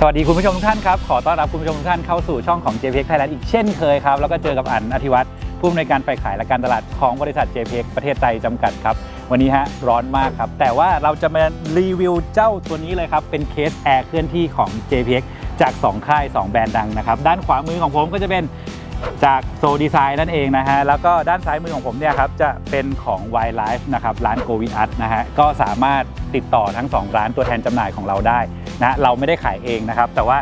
สวัสดีคุณผู้ชมทุกท่านครับ ขอต้อนรับคุณผู้ชมทุกท่านเข้าสู่ช่องของ JPX Thailand อีกเช่นเคยครับ แล้วก็เจอกับอันอธิวัตรผู้อำนวยการฝ่ายขายและการตลาดของบริษัท JPX ประเทศไทยจำกัดครับ วันนี้ฮะร้อนมากครับ แต่ว่าเราจะมารีวิวเจ้าตัวนี้เลยครับ เป็นเคสแอร์เคลื่อนที่ของ JPX จาก 2 ค่าย 2 แบรนด์ดังนะครับ ด้านขวามือของผมก็จะเป็นจากโซดีไซน์นั่นเองนะฮะ แล้วก็ด้านซ้ายมือของผมเนี่ยครับจะเป็นของ Y Life นะครับร้านโกวินอัตนะฮะ ก็สามารถติดต่อทั้ง 2 ร้านตัวแทนจำหน่ายของเราได้ นะเราไม่ได้ขายเองนะครับ แต่ว่า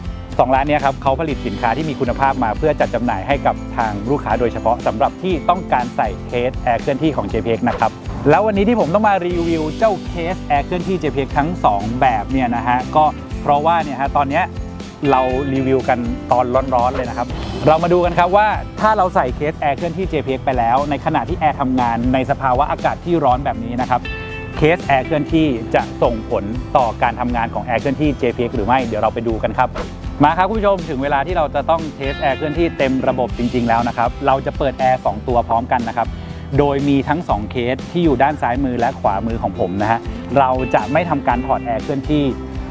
2 ร้านนี้ครับเขาผลิตสินค้าที่มีคุณภาพมาเพื่อจัดจำหน่ายให้กับทางลูกค้าโดยเฉพาะสำหรับที่ต้องการใส่เคสแอร์เคลื่อนที่ของ JPX นะครับแล้ววันนี้ที่ผมต้องมารีวิวเจ้าเคสแอร์เคลื่อนที่ JPX ทั้ง 2 แบบเนี่ยนะฮะก็เพราะว่าเนี่ยฮะตอนนี้เรารีวิวกันตอนร้อนๆเลยนะครับ เรามาดูกันครับว่าถ้าเราใส่เคสแอร์เคลื่อนที่ JPX ไปแล้ว ในขณะที่แอร์ทำงานในสภาวะอากาศที่ร้อนแบบนี้นะครับ เคสแอร์เคลื่อนที่จะส่งผลต่อการทำงานของแอร์เคลื่อนที่ JPX หรือไม่เดี๋ยวเราไปดูกันครับ มาครับคุณผู้ชมถึงเวลาที่เราจะต้องเทสแอร์เคลื่อนที่เต็มระบบจริง ๆ แล้วนะครับ เราจะเปิดแอร์2ตัวพร้อมกันนะครับ โดยมีทั้ง 2 เคสที่อยู่ด้านซ้ายมือและขวามือของผมนะฮะเราจะไม่ทำการถอดแอร์เคลื่อนที่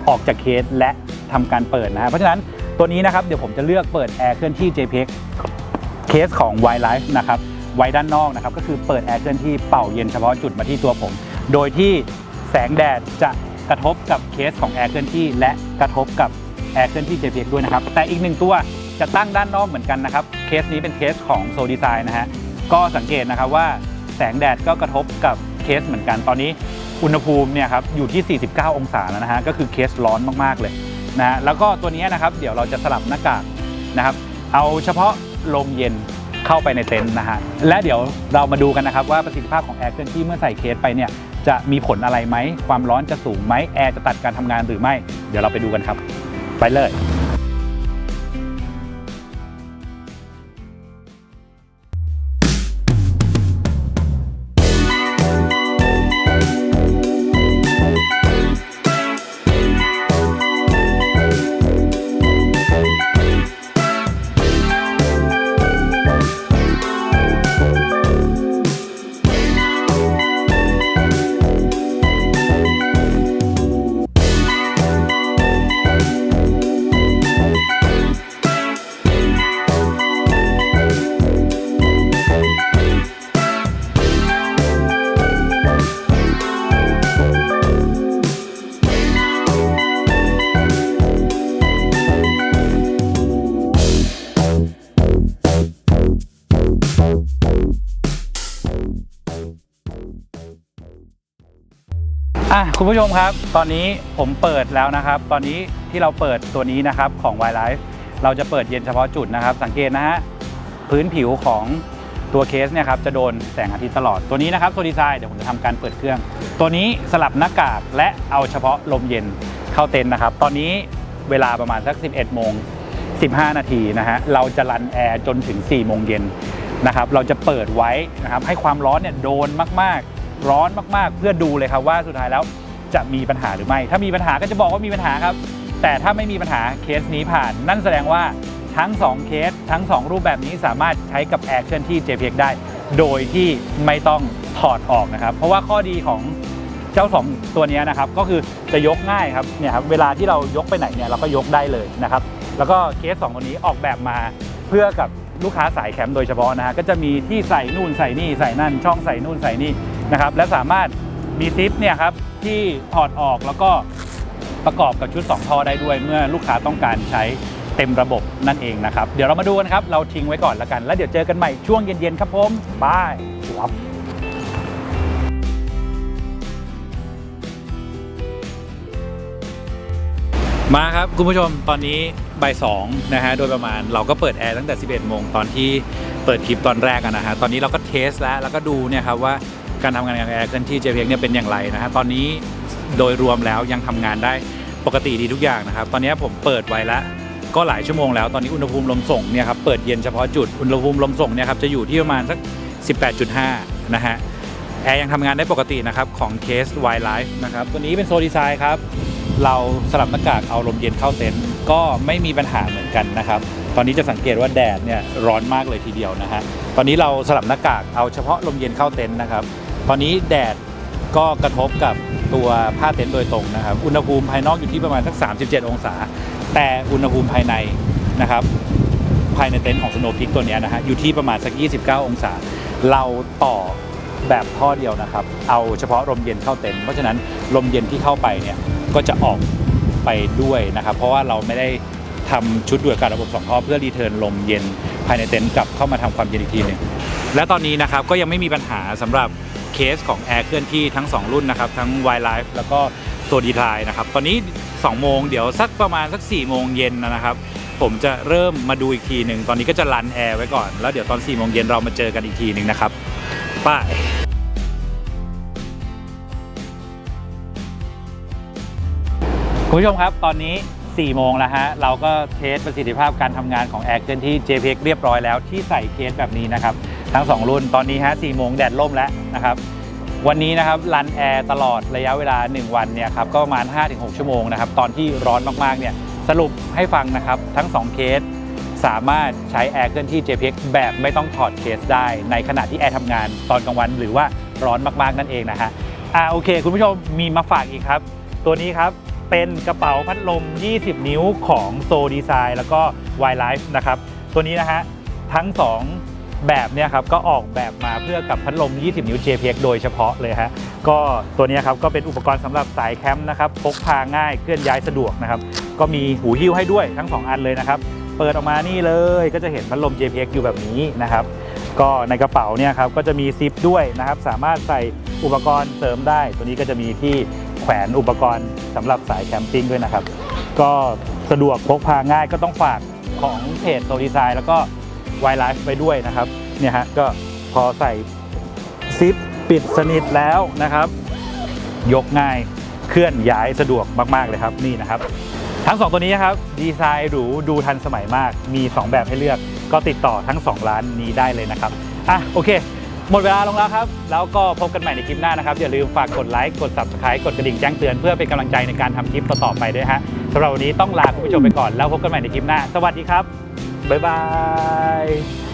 ออกจากเคสและทำการเปิดนะฮะเพราะฉะนั้นตัวนี้นะครับเดี๋ยวผมจะเลือกเปิดแอร์เคลื่อนที่ JPX เคสของ Y Life นะครับไว้ด้านนอกนะครับก็คือเปิดแอร์เคลื่อนที่เป่าเย็นเฉพาะจุดมาที่ตัวผม โดยที่แสงแดดจะกระทบกับเคสของแอร์เคลื่อนที่ และกระทบกับแอร์เคลื่อนที่ JPX ด้วยนะครับ แต่อีกหนึ่งตัวจะตั้งด้านนอกเหมือนกันนะครับ เคสนี้เป็นเคสของโซดีไซน์นะฮะ ก็สังเกตนะครับว่าแสงแดดก็กระทบกับเคสเหมือนกัน ตอนนี้อุณหภูมิเนี่ยครับอยู่ที่ 49 องศาแล้วนะฮะ ก็คือเคสร้อนมากๆเลยนะฮะแล้วก็ตัวนี้นะครับเดี๋ยวเราจะสลับหน้ากากนะครับ เอาเฉพาะลมเย็นเข้าไปในเต็นท์นะฮะ และเดี๋ยวเรามาดูกันนะครับว่าประสิทธิภาพของแอร์เคลื่อนที่เมื่อใส่เคสไปเนี่ย จะมีผลอะไรไหม ความร้อนจะสูงไหมแอร์จะตัดการทำงานหรือไม่ เดี๋ยวเราไปดูกันครับ ไปเลย อะคุณผู้ชมครับ ตอนนี้ผมเปิดแล้วนะครับ ตอนนี้ที่เราเปิดตัวนี้นะครับของ Y Life เราจะเปิดเย็นเฉพาะจุดนะครับ สังเกตนะฮะพื้นผิวของตัวเคสเนี่ยครับจะโดนแสงอาทิตย์ตลอดตัวนี้นะครับโซดีไซน์เดี๋ยวผมจะทำการเปิดเครื่อง ตัวนี้สลับหน้ากากและเอาเฉพาะลมเย็นเข้าเต็นท์นะครับ ตอนนี้เวลาประมาณสัก 11โมง15 นาทีนะฮะเราจะรันแอร์จนถึง 4 โมงเย็น นะครับเราจะเปิดไว้นะครับให้ความร้อนเนี่ยโดนมากๆ ร้อนมากๆ เพื่อดูเลยครับว่าสุดท้ายแล้วจะมีปัญหาหรือไม่ ถ้ามีปัญหาก็จะบอกว่ามีปัญหาครับ แต่ถ้าไม่มีปัญหาเคสนี้ผ่าน นั่นแสดงว่าทั้ง 2 เคส ทั้ง 2 รูปแบบนี้สามารถใช้กับแอร์เคลื่อนที่ JPX ได้ โดยที่ไม่ต้องถอดออกนะครับ เพราะว่าข้อดีของเจ้าสองตัวนี้นะครับ ก็คือจะยกง่ายครับเนี่ยครับเวลาที่เรายกไปไหนเนี่ยเราก็ยกได้เลยนะครับ แล้วก็เคส 2 ตัวนี้ออกแบบมาเพื่อกับ ลูกค้าสายแคมป์โดยเฉพาะนะฮะก็จะมีที่ใส่นู่นใส่นี่ใส่นั่น ช่องใส่นู่นใส่นี่นะครับและสามารถมีซิปเนี่ยครับที่ถอดออกแล้วก็ประกอบกับชุด 2 ท่อได้ด้วยเมื่อลูกค้าต้องการใช้เต็มระบบนั่นเองนะครับ เดี๋ยวเรามาดูกันครับ เราทิ้งไว้ก่อนแล้วกัน แล้วเดี๋ยวเจอกันใหม่ช่วงเย็นๆครับผมบายครับมาครับคุณผู้ชมตอนนี้ บ่ายสองนะฮะโดยประมาณเราก็เปิดแอร์ตั้งแต่ 11 โมงตอนที่เปิดคลิปตอนแรกนะฮะตอนนี้เราก็เทสแล้วแล้วก็ดูเนี่ยครับว่าการทำงานของแอร์เคลื่อนที่ JPX เนี่ยเป็นอย่างไรนะฮะตอนนี้โดยรวมแล้วยังทำงานได้ปกติดีทุกอย่างนะครับ ตอนนี้ผมเปิดไว้แล้วก็หลายชั่วโมงแล้วตอนนี้อุณหภูมิลมส่งเนี่ยครับเปิดเย็นเฉพาะจุดอุณหภูมิลมส่งเนี่ยครับจะอยู่ที่ประมาณสัก 18.5 นะฮะแอร์ยังทำงานได้ปกตินะครับของเคส Y Life นะครับตัวนี้เป็นโซดีไซน์ครับ เราสลับหน้ากากเอาลมเย็นเข้าเต็นท์ ก็ไม่มีปัญหาเหมือนกันนะครับ ตอนนี้จะสังเกตว่าแดดเนี่ยร้อนมากเลยทีเดียวนะฮะ ตอนนี้เราสลับหน้ากากเอาเฉพาะลมเย็นเข้าเต็นท์นะครับ ตอนนี้แดดก็กระทบกับตัวผ้าเต็นท์โดยตรงนะครับ อุณหภูมิภายนอกอยู่ที่ประมาณสัก 37 องศา แต่อุณหภูมิภายในนะครับ ภายในเต็นท์ของ Snow Peak ตัวนี้นะฮะอยู่ที่ประมาณสัก 29 องศา เราต่อแบบท่อเดียวนะครับ เอาเฉพาะลมเย็นเข้าเต็นท์ เพราะฉะนั้นลมเย็นที่เข้าไปเนี่ยก็จะออก ไปด้วยนะครับ เพราะว่าเราไม่ได้ทำชุดดูดอากาศระบบสองท่อเพื่อรีเทิร์นลมเย็นภายในเต็นท์กลับเข้ามาทำความเย็นอีกทีหนึงและตอนนี้นะครับก็ยังไม่มีปัญหาสำหรับเคสของแอร์เคลื่อนที่ทั้ง 2 รุ่นนะครับ ทั้ง y l i f e แล้วก็โซดีไทนะครับ ตอนนี้ 2 โมงเดี๋ยวสักประมาณสัก 4 โมงเย็นนะครับ ผมจะเริ่มมาดูอีกทีหนึ่ง ตอนนี้ก็จะรันแอร์ไว้ก่อน แล้วเดี๋ยวตอน 4 โมงเย็นเรามาเจอกันอีกทีหนึ่งนะครับไป้าย คุณผู้ชมครับ ตอนนี้ 4 โมงแล้วฮะ เราก็เทสประสิทธิภาพการทำงานของแอร์เคลื่อนที่ JPX เรียบร้อยแล้วที่ใส่เคสแบบนี้นะครับ ทั้ง 2 รุ่น ตอนนี้ฮะ 4 โมงแดดล่มแล้วนะครับ วันนี้นะครับรันแอร์ตลอดระยะเวลา 1 วันเนี่ยครับ ก็ประมาณ 5-6 ชั่วโมงนะครับ ตอนที่ร้อนมากๆเนี่ย สรุปให้ฟังนะครับ ทั้ง 2 เคสสามารถใช้แอร์เคลื่อนที่ JPX แบบไม่ต้องถอดเคสได้ ในขณะที่แอร์ทำงานตอนกลางวันหรือว่าร้อนมากๆนั่นเองนะฮะ อ่าโอเค คุณผู้ชมมีมาฝากอีกครับ ตัวนี้ครับ เป็นกระเป๋าพัดลม 20 นิ้วของโซดีไซน์แล้วก็ Y Life นะครับ ตัวนี้นะฮะทั้ง 2 แบบเนี่ยครับก็ออกแบบมาเพื่อกับพัดลม 20 นิ้ว JPX โดยเฉพาะเลยฮะก็ตัวนี้ครับก็เป็นอุปกรณ์สำหรับสายแคมป์นะครับพกพาง่ายเคลื่อนย้ายสะดวกนะครับก็มีหูหิ้วให้ด้วยทั้ง 2 อันเลยนะครับเปิดออกมานี่เลยก็จะเห็นพัดลม JPX อยู่แบบนี้นะครับก็ในกระเป๋าเนี่ยครับก็จะมีซิปด้วยนะครับสามารถใส่อุปกรณ์เสริมได้ ตัวนี้ก็จะมีที่ แขวนอุปกรณ์สำหรับสายแคมปิ้งด้วยนะครับ ก็สะดวกพกพาง่ายก็ต้องฝากของเพจโซดีไซน์แล้วก็วายไลฟ์ไปด้วยนะครับเนี่ยฮะก็พอใส่ซิปปิดสนิทแล้วนะครับ ยกง่ายเคลื่อนย้ายสะดวกมาก ๆ เลยครับนี่นะครับ ทั้ง 2 ตัวนี้นะครับดีไซน์หรูดูทันสมัยมากมี 2 แบบให้เลือกก็ติดต่อทั้ง 2 ร้านนี้ได้เลยนะครับอะโอเค หมดเวลาลงแล้วครับ แล้วก็พบกันใหม่ในคลิปหน้านะครับ อย่าลืมฝากกดไลค์ กด subscribe กดกระดิ่งแจ้งเตือนเพื่อเป็นกำลังใจในการทำคลิปต่อๆไปด้วยฮะสำหรับวันนี้ต้องลาคุณผู้ชมไปก่อน แล้วพบกันใหม่ในคลิปหน้า สวัสดีครับ บ๊ายบาย